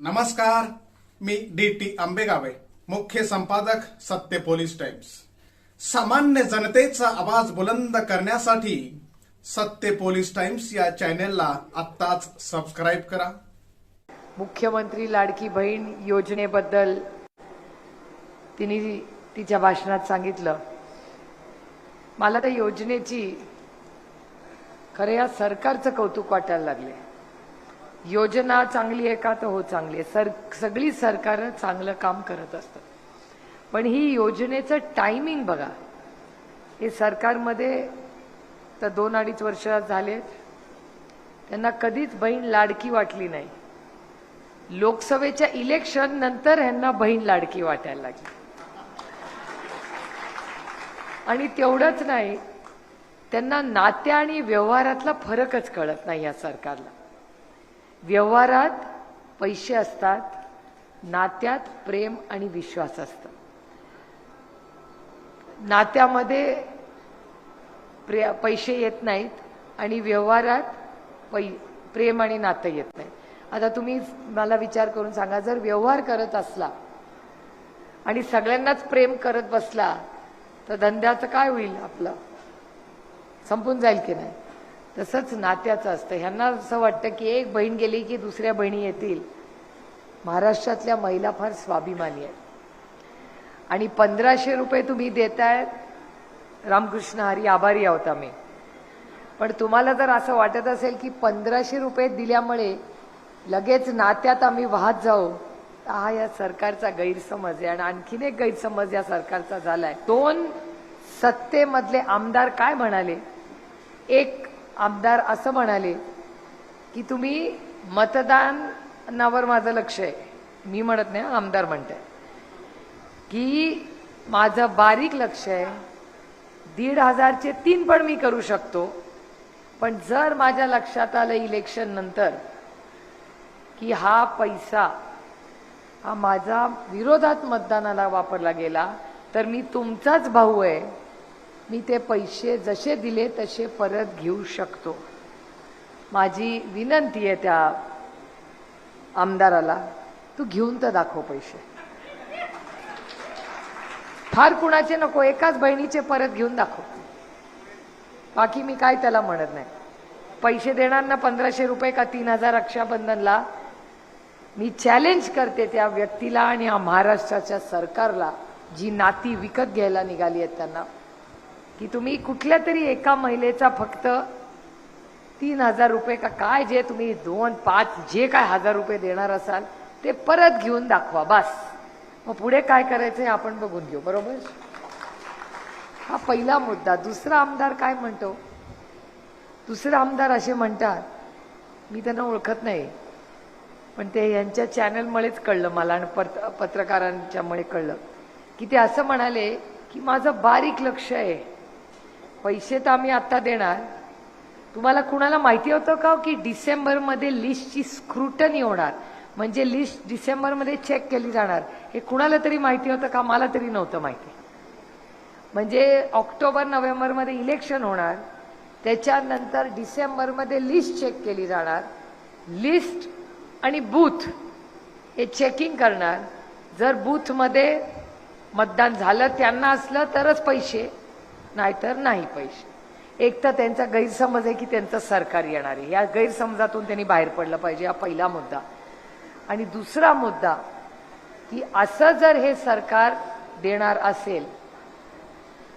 नमस्कार मी D T आंबेगावे मुख्य संपादक सत्य पोलीस टाइम्स. सामान्य जनतेचा आवाज बुलंद करण्यासाठी सत्य पोलीस टाइम्स या चॅनेलला आत्ताच सबस्क्राईब करा. मुख्यमंत्री लाडकी बहीण योजनेबद्दल तिने तिच्या भाषणात सांगितलं. मला त्या योजनेची खरं या सरकारचं कौतुक वाटायला लागले योजना चांगली आहे का? तर हो चांगली आहे. सर सगळी सरकारं चांगलं काम करत असतात. पण ही योजनेचं टायमिंग बघा. हे सरकारमध्ये तर दोन अडीच वर्ष झालेत त्यांना कधीच बहीण लाडकी वाटली नाही. लोकसभेच्या इलेक्शन नंतर ह्यांना बहीण लाडकी वाटायला लागली. आणि तेवढंच नाही त्यांना नात्या आणि व्यवहारातला फरकच कळत नाही या सरकारला. व्यवहारात पैसे असतात नात्यात प्रेम आणि विश्वास असतं. नात्यामध्ये प्रे पैसे येत नाहीत आणि व्यवहारात पै प्रेम आणि नातं येत नाही. आता तुम्ही मला विचार करून सांगा जर व्यवहार करत असला आणि सगळ्यांनाच प्रेम करत बसला तर धंद्याचं काय होईल आपलं? संपून जाईल की नाही? तसंच नात्याचं असतं. ह्यांना असं वाटतं की एक बहीण गेली की दुसऱ्या बहिणी येतील. महाराष्ट्रातल्या महिला फार स्वाभिमानी आहेत. आणि पंधराशे रुपये तुम्ही देतायत रामकृष्ण हरी आभारी आहोत आम्ही. पण तुम्हाला जर असं वाटत असेल की पंधराशे रुपये दिल्यामुळे लगेच नात्यात आम्ही वाहत जाऊ हा या सरकारचा गैरसमज आहे. आणि आणखीन एक गैरसमज या सरकारचा झालाय. दोन सत्तेमधले आमदार काय म्हणाले? एक आमदार असं म्हणाले की तुम्ही मतदानावर माझं लक्ष आहे. मी म्हणत नाही आमदार आमदार म्हणते की माझं बारीक लक्ष आहे. दीड हजारचे तीन पण मी करू शकतो. पण जर माझ्या लक्षात आलं इलेक्शन नंतर की हा पैसा हा माझा विरोधात मतदानाला वापरला गेला तर मी तुमचाच भाऊ आहे. मी ते पैसे जसे दिले तसे परत घेऊ शकतो. माझी विनंती आहे त्या आमदाराला तू घेऊन तर दाखव पैसे. फार कुणाचे नको एकाच बहिणीचे परत घेऊन दाखव. बाकी मी काय त्याला म्हणत नाही. पैसे देणार ना पंधराशे रुपये का तीन हजार रक्षाबंधनला? मी चॅलेंज करते त्या व्यक्तीला आणि या महाराष्ट्राच्या सरकारला जी नाती विकत घ्यायला निघाली आहेत त्यांना. की तुम्ही कुठल्या तरी एका महिलेचा फक्त तीन हजार रुपये का काय जे तुम्ही दोन पाच जे काय हजार रुपये देणार असाल ते परत घेऊन दाखवा बस. मग पुढे काय करायचं हे आपण बघून घेऊ बरोबर? हा पहिला मुद्दा. दुसरा आमदार काय म्हणतो? दुसरा आमदार असे म्हणतात मी त्यांना ओळखत नाही पण ते यांच्या चॅनलमुळेच कळलं मला आणि पत पत्रकारांच्यामुळे कळलं. की ते असं म्हणाले की माझं बारीक लक्ष आहे पैसे तर आम्ही आत्ता देणार. तुम्हाला कुणाला माहिती होतं का हो की डिसेंबरमध्ये लिस्टची स्क्रुटनी होणार? म्हणजे लिस्ट डिसेंबरमध्ये चेक केली जाणार. हे कुणाला तरी माहिती होतं का? मला तरी नव्हतं माहिती. म्हणजे ऑक्टोबर नोव्हेंबरमध्ये इलेक्शन होणार. त्याच्यानंतर डिसेंबरमध्ये लिस्ट चेक केली जाणार. लिस्ट आणि बूथ हे चेकिंग करणार. जर बूथमध्ये मतदान झालं त्यांना असलं तरच पैसे. नाहीतर नाही पैसे. एक तर त्यांचा गैरसमज आहे की त्यांचं सरकार येणार आहे. या गैरसमजातून त्यांनी बाहेर पडलं पाहिजे हा पहिला मुद्दा. आणि दुसरा मुद्दा की असं जर हे सरकार देणार असेल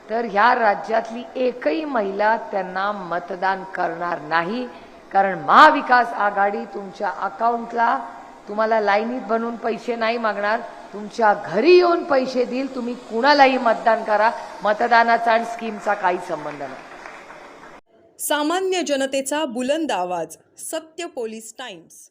तर ह्या राज्यातली एकही महिला त्यांना मतदान करणार नाही. कारण महाविकास आघाडी तुमच्या अकाउंटला तुम्हाला लाईनीत बनवून पैसे नाही मागणार. तुमच्या घरी येऊन पैसे देईल तुम्ही कुणालाही मतदान करा. मतदानाचा आणि स्कीमचा काही संबंध नाही. सामान्य जनतेचा बुलंद आवाज सत्य पोलीस टाइम्स.